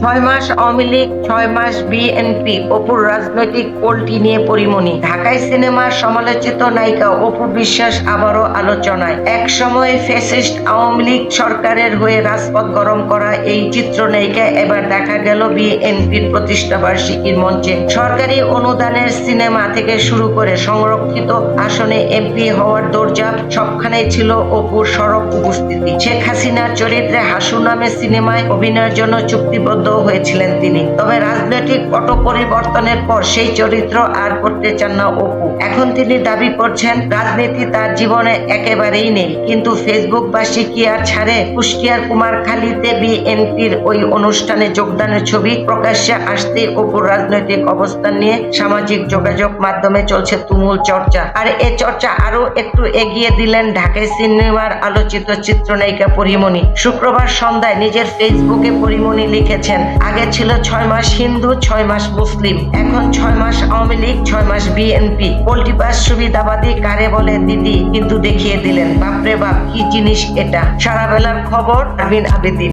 ছয় মাস আওয়ামী লীগ, ছয় মাস বিএনপি, অপুর রাজনৈতিক পোলটি নিয়ে পরিমণি। ঢাকায় সিনেমার সমালোচিত নায়িকা অপু বিশ্বাস আবারও আলোচনায়। এক সময় ফেসিস্ট আওয়ামী লীগ সরকারের হয়ে রাজপথ গরম করা এই চিত্র চিত্রনায়িকা এবার দেখা গেল বিএনপির প্রতিষ্ঠা বার্ষিকীর মঞ্চে। সরকারি অনুদানের সিনেমা থেকে শুরু করে সংরক্ষিত আসনে এমপি হওয়ার দরজা সবখানেই ছিল অপুর সড়ক উপস্থিতি। শেখ হাসিনার চরিত্রে হাসু নামে সিনেমায় অভিনয়ের জন্য চুক্তিবদ্ধ হয়েছিলেন তিনি। তবে রাজনৈতিক পট পরিবর্তনের পর সেই চরিত্র আর করতে চান না অপু। এখন তিনি দাবি করছেন, রাজনীতি তার জীবনে একেবারেই নেই। কিন্তু ফেসবুক কি আর ছাড়ে? কুষ্টিয়ার কুমারখালীতে বিএনপির ওই অনুষ্ঠানে যোগদানের ছবি প্রকাশ্যে আসতে অপুর রাজনৈতিক অবস্থান নিয়ে সামাজিক যোগাযোগ মাধ্যমে চলছে তুমুল চর্চা। আর এ চর্চা আরও একটু এগিয়ে দিলেন ঢাকায় সিনেমার আলোচিত চিত্রনায়িকা পরিমণি। শুক্রবার সন্ধ্যায় নিজের ফেসবুকে পরিমণি লিখেছেন আগে ছিল ছয় মাস হিন্দু, ছয় মাস মুসলিম। এখন ছয় মাস আওয়ামী লীগ, ছয় মাস বিএনপি। পোল্টিপাস সুবিধাবাদী কারে বলে দিদি, কিন্তু দেখিয়ে দিলেন, বাপরে বাপ, কি জিনিস এটা? সারা বেলার খবর, আমিন আবেদিন।